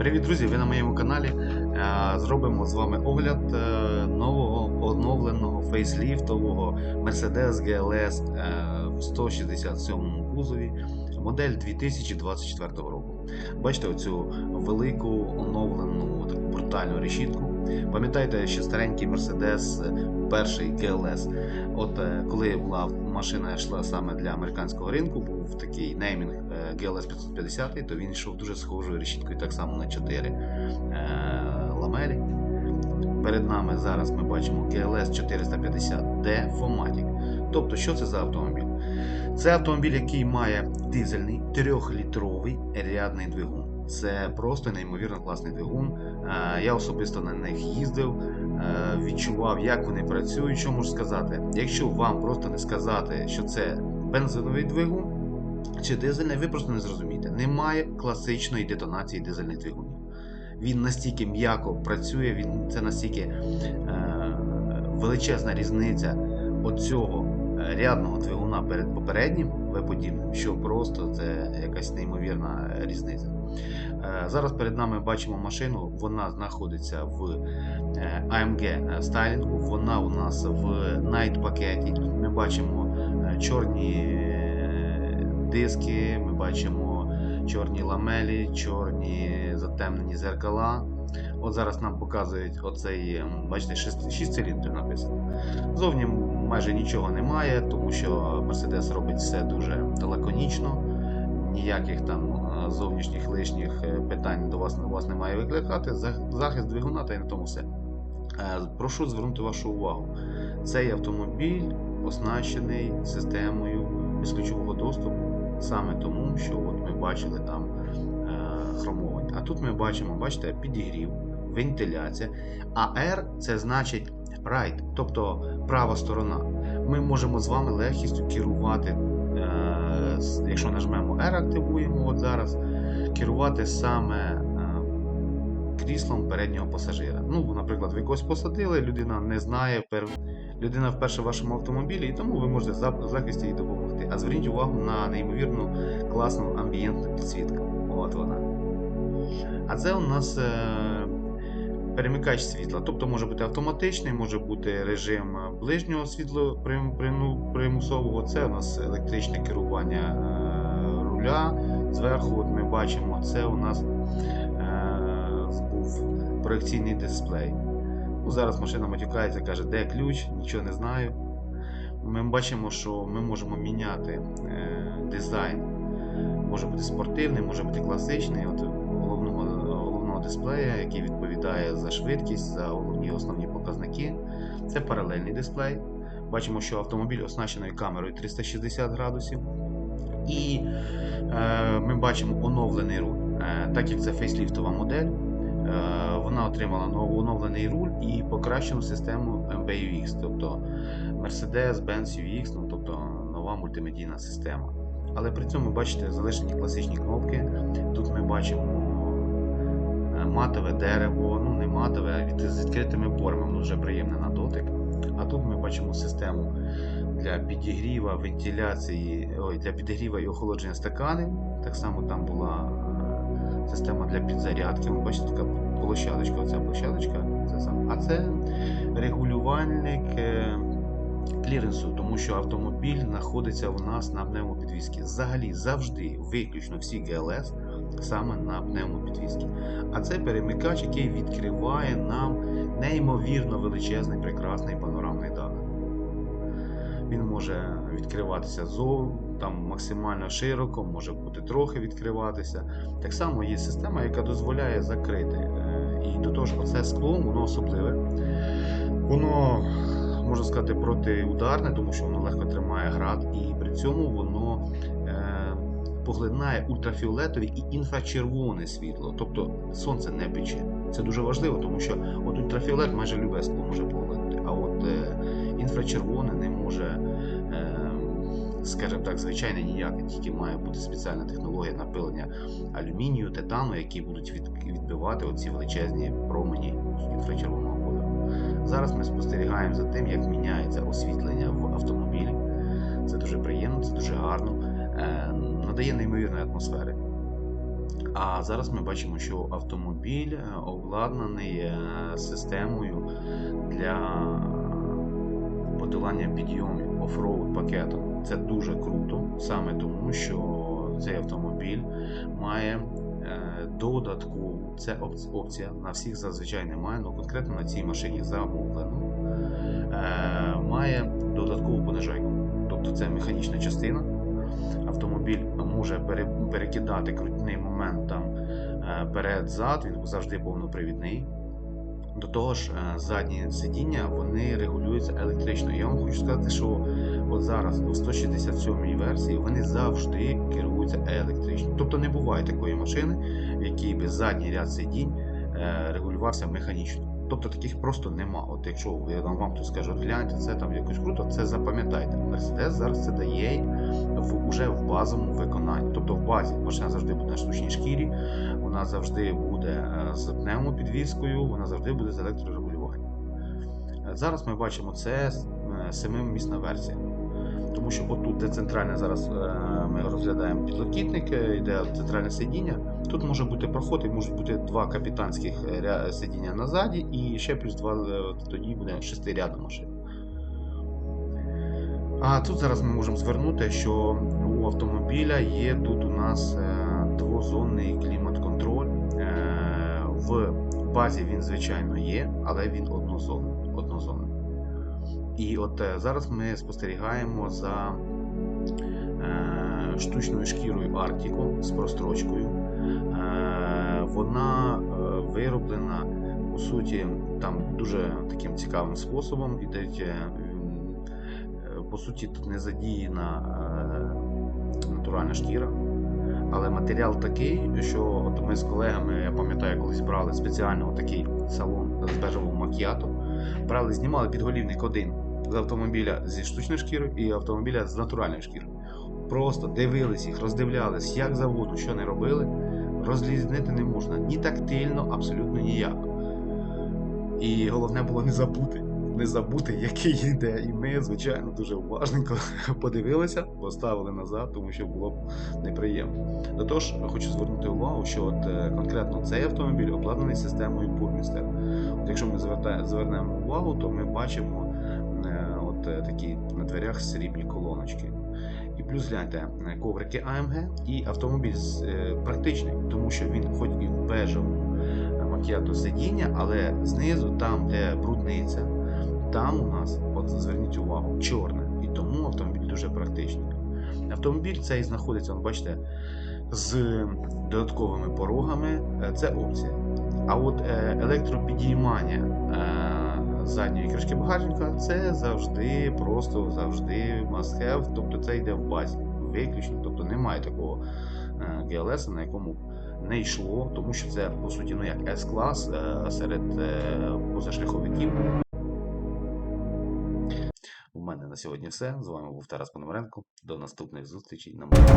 Привіт, друзі! Ви на моєму каналі. Е, Зробимо з вами огляд е, нового оновленого фейсліфтового Mercedes GLS е, в 167 кузові, модель 2024 року. Бачите оцю велику оновлену таку брутальну решітку. Пам'ятаєте, що старенький Mercedes, е, перший GLS, от е, коли була машина йшла саме для американського ринку, був такий неймінг е, GLS 550, то він йшов дуже схожою решіткою, так само на 4 е, ламелі. Перед нами зараз ми бачимо GLS 450D Fomatic. Тобто, що це за автомобіль? Це автомобіль, який має дизельний 3-літровий рядний двигун. Це просто неймовірно класний двигун. Е, Я особисто на них їздив, е, відчував, як вони працюють. Що можу сказати? Якщо вам просто не сказати, що це бензиновий двигун чи дизельний, ви просто не зрозумієте. Немає класичної детонації дизельних двигунів. Він настільки м'яко працює, він це настільки е, величезна різниця оцього рядного двигуна перед попереднім виподібним, що просто це якась неймовірна різниця. Е, Зараз перед нами бачимо машину, вона знаходиться в е, AMG стайлінгу, вона у нас в Night пакеті. Ми бачимо е, чорні е, диски, ми бачимо чорні ламелі, чорні затемнені зеркала. От зараз нам показують оцей, м, бачите, 6, 6 циліндрів написано. Зовні майже нічого немає, тому що Mercedes робить все дуже лаконічно. Ніяких там е, зовнішніх лишніх е, питань до вас, у вас немає викликати. Захист двигуна та й на тому все. Е, Прошу звернути вашу увагу. Цей автомобіль оснащений системою безключового доступу, саме тому, що от ми бачили там хромовані. А тут ми бачимо, бачите, підігрів, вентиляція. А R це значить right, тобто права сторона. Ми можемо з вами легкістю керувати, е, якщо нажмемо R, активуємо от зараз, керувати саме е, кріслом переднього пасажира. Ну, наприклад, ви когось посадили, людина не знає, людина вперше в вашому автомобілі, і тому ви можете захисті їй допомогти. А зверніть увагу на неймовірну класну амбієнтну підсвітку. От вона. А це у нас е... перемикач світла. Тобто може бути автоматичний, може бути режим ближнього світло примусового. Це у нас електричне керування е... руля. Зверху от ми бачимо, це у нас е, був проекційний дисплей. Ну, зараз машина матюкається, каже, де ключ, нічого не знаю. Ми бачимо, що ми можемо міняти е, дизайн. Може бути спортивний, може бути класичний. От дисплея, який відповідає за швидкість, за головні основні показники. Це паралельний дисплей. Бачимо, що автомобіль оснащений камерою 360 градусів. І е, ми бачимо оновлений руль. Е, так як це фейсліфтова модель, е, вона отримала нов- оновлений руль і покращену систему MBUX, тобто Mercedes-Benz UX, ну, тобто нова мультимедійна система. Але при цьому, бачите, залишені класичні кнопки. Тут ми бачимо матове дерево, ну не матове, а з відкритими порами, воно вже приємне на дотик. А тут ми бачимо систему для підігріва, вентиляції, ой, для підігріва і охолодження стаканів. Так само там була е, система для підзарядки. Ви бачите, така площадочка, оця площадочка. А це регулювальник е, кліренсу, тому що автомобіль знаходиться у нас на пневмопідвізці. Взагалі завжди, виключно всі GLS саме на пневмопідвізці. А це перемикач, який відкриває нам неймовірно величезний, прекрасний панорамний дах. Він може відкриватися зов, там максимально широко, може бути трохи відкриватися. Так само є система, яка дозволяє закрити. Е, І до того ж, оце скло, воно особливе. Воно, можна сказати, протиударне, тому що воно легко тримає град, і при цьому воно е, поглинає ультрафіолетове і інфрачервоне світло. Тобто сонце не пече. Це дуже важливо, тому що от ультрафіолет майже любе скло може поглинути, а от е, інфрачервоне не може, е, скажімо так, звичайне ніяке, тільки має бути спеціальна технологія напилення алюмінію, титану, які будуть від, відбивати оці величезні промені інфрачервоного кольору. Зараз ми спостерігаємо за тим, як міняється освітлення в автомобілі. Це дуже приємно, це дуже гарно, е, надає неймовірної атмосфери. А зараз ми бачимо, що автомобіль е, обладнаний е, системою для подолання підйомів офроуд пакетом. Це дуже круто, саме тому, що цей автомобіль має е, додаткову, це опція, на всіх зазвичай немає, але конкретно на цій машині замовлено, має додаткову понижайку. Тобто це механічна частина. Автомобіль може перекидати крутний момент там е, перед-зад, він завжди повнопривідний. До того ж, е, задні сидіння вони регулюються електрично. Я вам хочу сказати, що от зараз у 167 версії вони завжди керуються електрично. Тобто не буває такої машини, в якій би задній ряд сидінь е, регулювався механічно. Тобто таких просто нема. От якщо я вам тут скажу, гляньте, це там якось круто, це запам'ятайте. Mercedes зараз це дає в, уже в базовому виконанні. Тобто в базі машина завжди буде на штучній шкірі, вона завжди буде е, з пневмопідвіскою, вона завжди буде з електрорегулюванням. Е, Зараз ми бачимо, це е, семимісна версія. Тому що отут, де центральне зараз е, ми розглядаємо підлокітник, йде центральне сидіння. Тут може бути проход, і можуть бути два капітанських е, сидіння назаді, і ще плюс два е, тоді буде шестирядна машина. А тут зараз ми можемо звернути, що у автомобіля є тут у нас двозонний клімат-контроль. В базі він, звичайно, є, але він однозонний. І от е, зараз ми спостерігаємо за е, штучною шкірою Arctico з прострочкою. Е, Вона вироблена по суті там дуже таким цікавим способом. Ідуть, е, по суті, тут не задіяна натуральна шкіра. Але матеріал такий, що от ми з колегами, я пам'ятаю, колись брали спеціально такий салон з бежевого макіато. Брали, знімали підголівник один з автомобіля зі штучною шкірою і автомобіля з натуральною шкірою. Просто дивились їх, роздивлялись, як заводу, що не робили, розрізнити не можна. Ні тактильно, абсолютно ніяк. І головне було не забути. Не забути, який йде. І ми, звичайно, дуже уважненько подивилися, поставили назад, тому що було б неприємно. До того ж, хочу звернути увагу, що от е, конкретно цей автомобіль обладнаний системою Бурмістер. От якщо ми звернемо увагу, то ми бачимо от е, такі на дверях срібні колоночки. І плюс гляньте, е, коврики AMG і автомобіль е, практичний, тому що він хоч і в бежевому макіато сидіння, але знизу, там, де брудниця, там у нас, от зверніть увагу, чорне. І тому автомобіль дуже практичний. Автомобіль цей знаходиться, от бачите, з додатковими порогами. Це опція. А от електропідіймання задньої кришки багажника це завжди, просто завжди must have, тобто це йде в базі. Виключно, тобто немає такого е, GLS, на якому не йшло, тому що це по суті ну як S-клас е, серед е, позашляховиків. У мене на сьогодні все. З вами був Тарас Пономаренко. До наступних зустрічей на моєму.